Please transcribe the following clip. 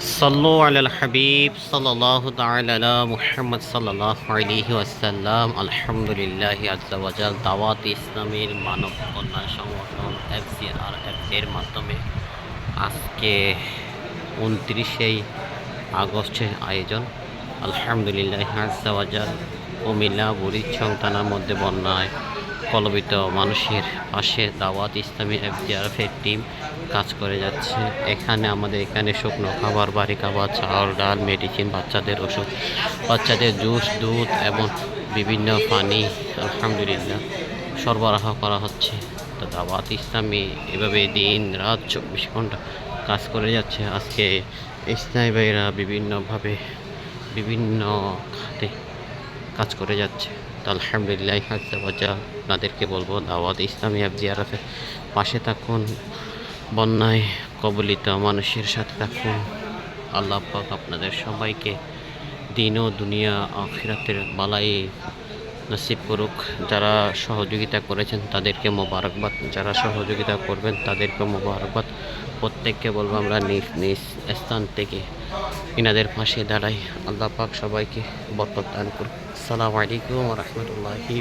সাল্লু আল হাবিব সাল্লাহ তালা মুহাম্মদ সাল্লাহ আলহি আসাল্লাম আলহামদুলিল্লাহ আজাল দাওয়াত ইসলামের মানব কল্যাণ সংগঠন এফসিআর এর মাধ্যমে আজকে উনত্রিশেই আগস্টের আয়োজন। আলহামদুলিল্লাহ আজাল কুমিল্লা বুড়ির সন্তানার মধ্যে বন্যায় কলবিত মানুষের পাশে দাওয়াত ইসলামী এফডিআরএফের টিম কাজ করে যাচ্ছে। এখানে আমাদের এখানে শুকনো খাবার, বাড়ি খাবার, চাল, ডাল, মেডিসিন, বাচ্চাদের ওষুধ, বাচ্চাদের জুস, দুধ এবং বিভিন্ন পানি, আলহামদুলিল্লাহ, সরবরাহ করা হচ্ছে। তো দাওয়াত ইসলামী এভাবে দিন, রাত চব্বিশ ঘণ্টা কাজ করে যাচ্ছে। আজকে ইসলামী ভাইরা বিভিন্নভাবে বিভিন্ন খাতে কাজ করে যাচ্ছে। তো আলহামদুলিল্লাহ বাজা আপনাদেরকে বলব, দাওয়াত ইসলামী জিয়ারফের পাশে থাকুন, বন্যায় কবলিত মানুষের সাথে থাকুন। আল্লাহ পাক আপনাদের সবাইকে দিন ও দুনিয়া আখিরাতের বালাই নসিব করুক। যারা সহযোগিতা করেছেন, তাদেরকে মোবারকবাদ। যারা সহযোগিতা করবেন, তাদেরকে মোবারকবাদ। প্রত্যেককে বলব, আমরা নিজ নিজ স্থান থেকে ইনাদের পাশে দাঁড়াই। আল্লাহ পাক সবাইকে বরকত দান করুন আসসালামু আলাইকুম রহমতুল্লাহি